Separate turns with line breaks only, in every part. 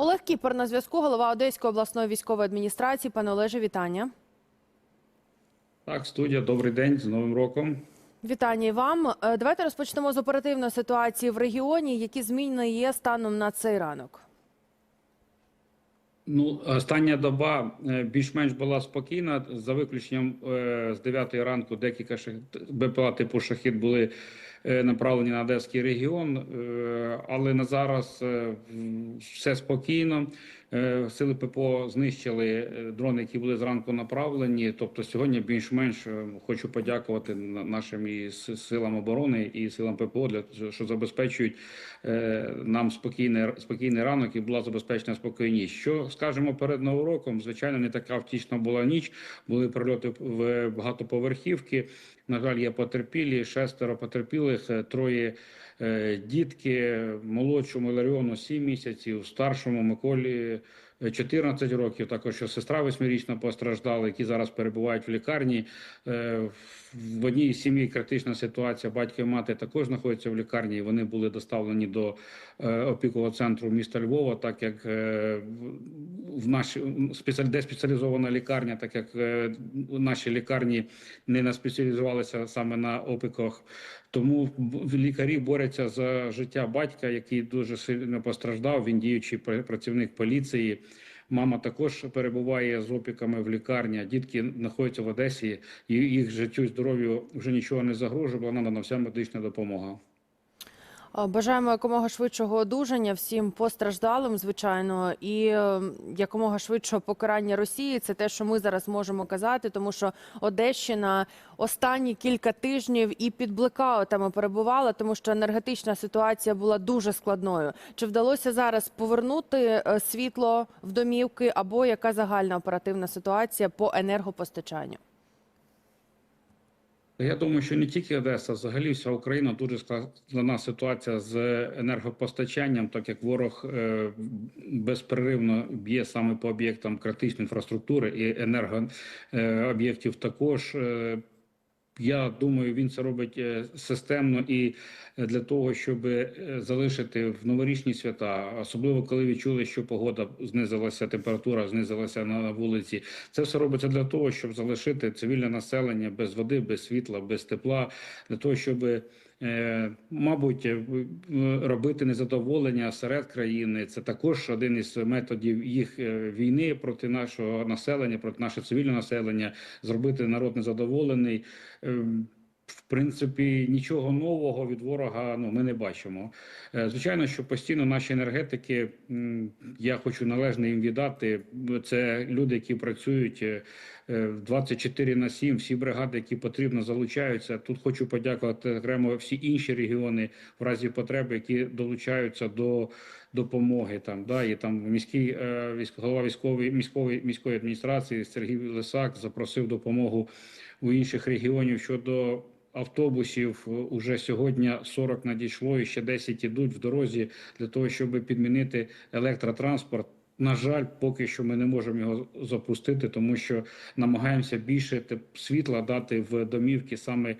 Олег Кіпер на зв'язку, голова Одеської обласної військової адміністрації. Пане Олеже, вітання.
Так, студія, добрий день з Новим роком.
Вітання і вам. Е, Давайте розпочнемо з оперативної ситуації в регіоні. Які зміни є станом на цей ранок?
Ну, остання доба е, більш-менш була спокійна, за виключенням е, з 9 ранку декілька шах... БПЛА типу шахід були направлені на Одеський регіон, е, але на зараз е, все спокійно. Е, Сили ППО знищили е, дрони, які були зранку направлені. Тобто, сьогодні більш-менш е, хочу подякувати нашим і силам оборони і силам ППО для що забезпечують е, нам спокійний спокійний ранок і була забезпечена спокійність. Що скажемо перед новим роком? Звичайно, не така втішна була ніч. Були прильоти в багатоповерхівки. На жаль, є потерпілі, шестеро потерпілих, е, троє е, дітки, молодшому Ларіону 7 місяців, старшому Миколі 14 років. Також що сестра восьмирічна постраждала, які зараз перебувають в лікарні. Е, В одній сім'ї критична ситуація. Батько і мати також знаходяться в лікарні. і Вони були доставлені до е, опікового центру міста Львова, так як е, в- нашій де спеціалізована лікарня, так як наші лікарні не наспеціалізувалися саме на опіках. Тому лікарі борються за життя батька, який дуже сильно постраждав. Він діючий пр- працівник поліції. Мама також перебуває з опіками в лікарні. Дітки знаходяться в Одесі, і їх життю і здоров'ю вже нічого не загрожує, бо надана вся медична допомога.
Е, Бажаємо якомога швидшого одужання всім постраждалим, звичайно, і е, якомога швидшого покарання Росії. Це те, що ми зараз можемо казати, тому що Одещина останні кілька тижнів і під блекаутами перебувала, тому що енергетична ситуація була дуже складною. Чи вдалося зараз повернути е, світло в домівки, або яка загальна оперативна ситуація по енергопостачанню?
Я думаю, що не тільки Одеса, взагалі вся Україна дуже складна ситуація з енергопостачанням, так як ворог е, безперервно б'є саме по об'єктам критичної інфраструктури і енергооб'єктів також. Я думаю, він це робить е, системно і е, для того, щоб е, залишити в новорічні свята, особливо коли відчули, що погода знизилася, температура знизилася на вулиці. Це все робиться для того, щоб залишити цивільне населення без води, без світла, без тепла, для того, щоб, мабуть, е, робити незадоволення серед країни. Це також один із методів їх е, війни проти нашого населення, проти нашого цивільного населення, зробити народ незадоволений. В принципі, нічого нового від ворога ну ми не бачимо. Е, Звичайно, що постійно наші енергетики, я хочу належно їм віддати. Це люди, які працюють е, е, 24 на 7, всі бригади, які потрібно, залучаються. Тут хочу подякувати окремо всі інші регіони в разі потреби, які долучаються до допомоги. Там да і там міський е, голова військової міської міської адміністрації Сергій Лисак запросив допомогу у інших регіонів щодо. Автобусів е, уже сьогодні 40 надійшло і ще 10 ідуть в дорозі для того, щоб підмінити електротранспорт. На жаль, поки що ми не можемо його запустити, тому що намагаємося більше світла дати в домівки саме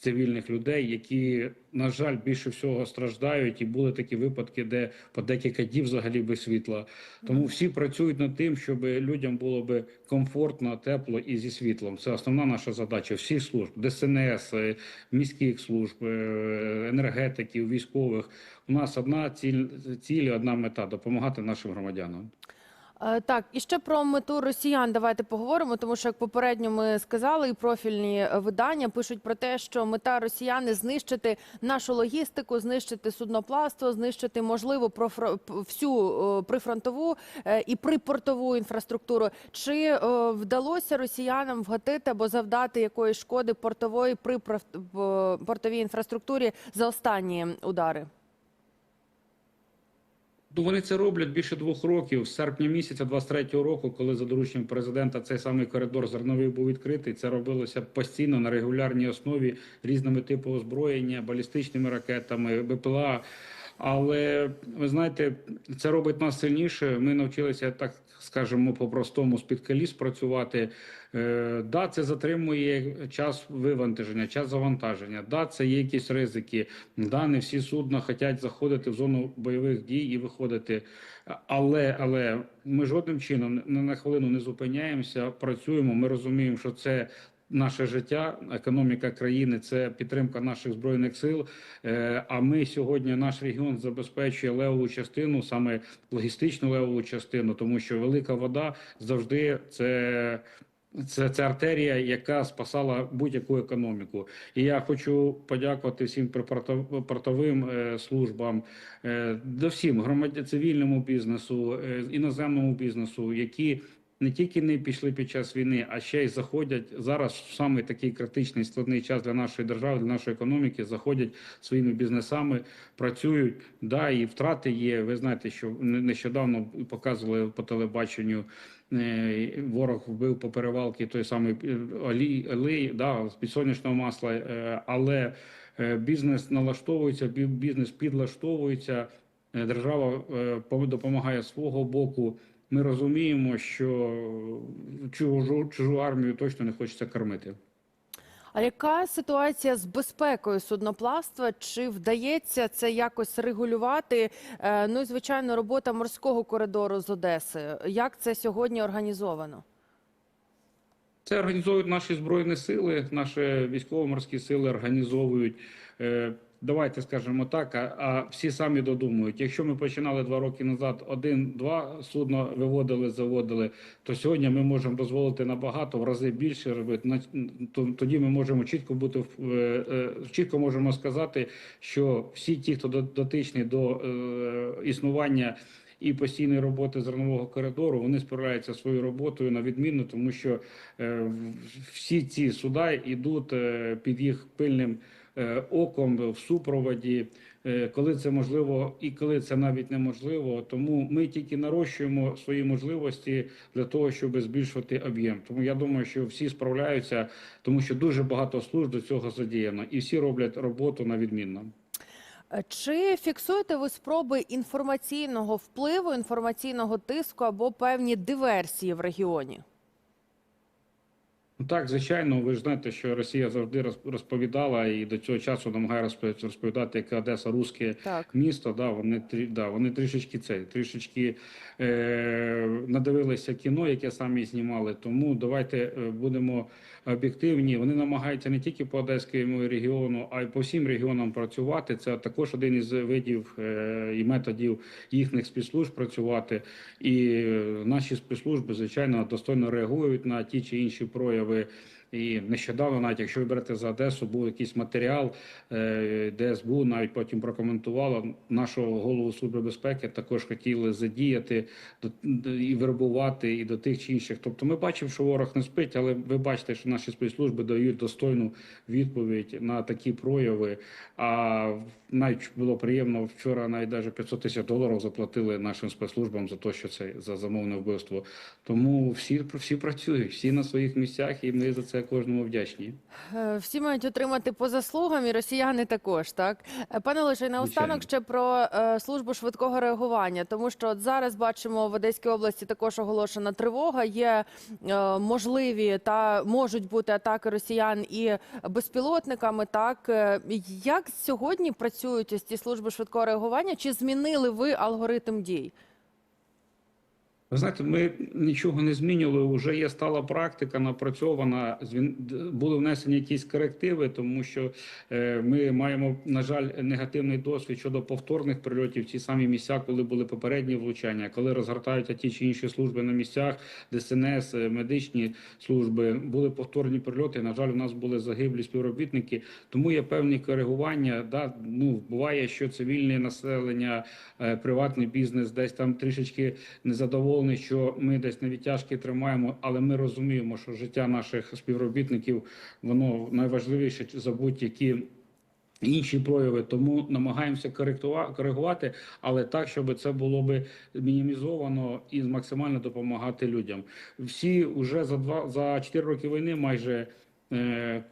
цивільних людей, які на жаль більше всього страждають, і були такі випадки, де по декілька днів взагалі без світла. Тому всі працюють над тим, щоб людям було би комфортно, тепло і зі світлом. Це основна наша задача всіх служб, ДСНС, е, міських служб, е, енергетиків, військових. У нас одна ціль, ціль, одна мета допомагати нашим громадянам.
Е, Так, і ще про мету росіян давайте поговоримо, тому що як попередньо ми сказали, і профільні е, видання пишуть про те, що мета росіяни знищити нашу логістику, знищити судноплавство, знищити можливо всю е, прифронтову і припортову інфраструктуру. Чи вдалося росіянам вгатити або завдати якоїсь шкоди портової при портовій інфраструктурі за останні удари?
Ну, вони це роблять більше двох років. З серпня місяця 23-го року, коли за дорученням президента цей самий коридор зерновий був відкритий, це робилося постійно на регулярній основі різними типами озброєння, балістичними ракетами, БПЛА. Але ви знаєте, це робить нас сильніше. Ми навчилися так, скажемо, по-простому з-під коліс працювати. Е, да, це затримує час вивантаження, час завантаження. Да, це є якісь ризики. Да, не всі судна хочуть заходити в зону бойових дій і виходити. Але, але ми жодним чином на хвилину не зупиняємося, працюємо. Ми розуміємо, що це наше життя, економіка країни це підтримка наших збройних сил. Е, А ми сьогодні наш регіон забезпечує левову частину, саме логістичну левову частину, тому що велика вода завжди це. Це, це артерія, яка спасала будь-яку економіку. І я хочу подякувати всім припортов- портовим е, службам, е, до всім громадян цивільному бізнесу, іноземному бізнесу, які не тільки не пішли під час війни, а ще й заходять зараз саме такий критичний складний час для нашої держави, для нашої економіки. Заходять своїми бізнесами, працюють. Да, і втрати є. Ви знаєте, що не- нещодавно показували по телебаченню. е, Ворог вбив по перевалки той самий е, олій, олій да, з підсонячного масла, е, але бізнес налаштовується, бізнес підлаштовується. Держава допомагає свого боку. Ми розуміємо, що чужу, чужу армію точно не хочеться кормити.
А яка ситуація з безпекою судноплавства? Чи вдається це якось регулювати? Е, Ну і звичайно, робота морського коридору з Одеси. Як це сьогодні організовано?
Це організовують наші збройні сили, наші військово-морські сили організовують. Давайте скажемо так, а, а всі самі додумують. Якщо ми починали два роки назад, один-два судна виводили, заводили, то сьогодні ми можемо дозволити набагато в рази більше робити. На- то- Тоді ми можемо чітко бути в- е, е, чітко можемо сказати, що всі ті, хто до- дотичні до е, існування і постійної роботи зернового коридору, вони справляються своєю роботою на відмінно, тому що е, всі ці суда йдуть е, під їх пильним оком в супроводі, е, коли це можливо і коли це навіть неможливо. Тому ми тільки нарощуємо свої можливості для того, щоб збільшувати об'єм. Тому я думаю, що всі справляються, тому що дуже багато служб до цього задіяно, і всі роблять роботу на відмінно.
Е, Чи фіксуєте ви спроби інформаційного впливу, інформаційного тиску або певні диверсії в регіоні?
Ну так, звичайно, ви ж знаєте, що Росія завжди роз- розповідала і до цього часу намагає розпо- розповідати, яка Одеса русське
Так.
місто. Да, вони да, вони трішечки це трішечки е, надивилися кіно, яке самі знімали. Тому давайте е, будемо об'єктивні. Вони намагаються не тільки по Одеському регіону, а й по всім регіонам працювати. Це також один із видів е, і методів їхніх спецслужб працювати. І е, наші спецслужби, звичайно, достойно реагують на ті чи інші прояви. бы І нещодавно, навіть якщо ви берете за Одесу, був якийсь матеріал, е, де СБУ навіть потім прокоментувала нашого голову служби безпеки. Також хотіли задіяти і вербувати і до тих чи інших. Тобто, ми бачимо, що ворог не спить, але ви бачите, що наші спецслужби дають достойну відповідь на такі прояви. А навіть було приємно вчора, навіть навіть 500 тисяч доларів заплатили нашим спецслужбам за те, що це за замовне вбивство. Тому всі всі працюють, всі на своїх місцях, і ми за це кожному вдячні.
Е, Всі мають отримати по заслугам, і росіяни також, так? Е, Пане і наостанок ще про е, службу швидкого реагування, тому що от зараз бачимо в Одеській області також оголошена тривога. Є можливі та можуть бути атаки росіян і безпілотниками. Так як сьогодні працюють ось ці служби швидкого реагування? Чи змінили ви алгоритм дій?
Ви знаєте, ми нічого не змінювали. Вже є стала практика, напрацьована. Були внесені якісь корективи, тому що е, ми маємо, на жаль, негативний досвід щодо повторних прильотів. Ті самі місця, коли були попередні влучання, коли розгортаються ті чи інші служби на місцях, ДСНС, е, медичні служби, були повторні прильоти. На жаль, у нас були загиблі співробітники. Тому є певні коригування. Да, ну буває, що цивільне населення, е, приватний бізнес десь там трішечки незадоволений, що ми десь на відтяжки тримаємо, але ми розуміємо, що життя наших співробітників воно найважливіше за будь-які. Інші прояви, тому намагаємося коригувати, але так, щоб це було би мінімізовано і максимально допомагати людям. Всі вже за два за 4 роки війни майже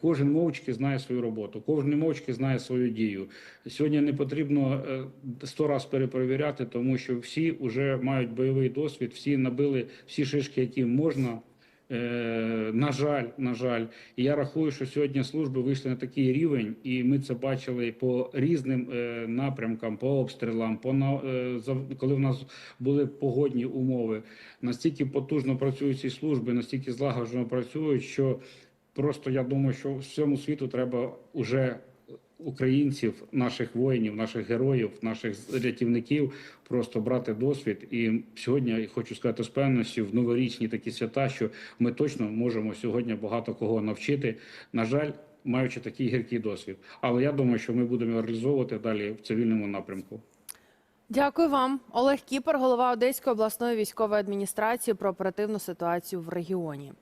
Кожен мовчки знає свою роботу, кожен мовчки знає свою дію. Сьогодні не потрібно е, сто раз перепровіряти, тому що всі вже мають бойовий досвід, всі набили всі шишки, які можна. Е, На жаль, на жаль, і я рахую, що сьогодні служби вийшли на такий рівень, і ми це бачили по різним е, напрямкам, по обстрілам, по е, коли в нас були погодні умови. Настільки потужно працюють ці служби, настільки злагоджено працюють, що просто я думаю, що всьому світу треба уже українців, наших воїнів, наших героїв, наших рятівників просто брати досвід. І сьогодні я хочу сказати з певністю в новорічні такі свята, що ми точно можемо сьогодні багато кого навчити. На жаль, маючи такий гіркий досвід. Але я думаю, що ми будемо реалізовувати далі в цивільному напрямку.
Дякую вам, Олег Кіпер, голова Одеської обласної військової адміністрації про оперативну ситуацію в регіоні.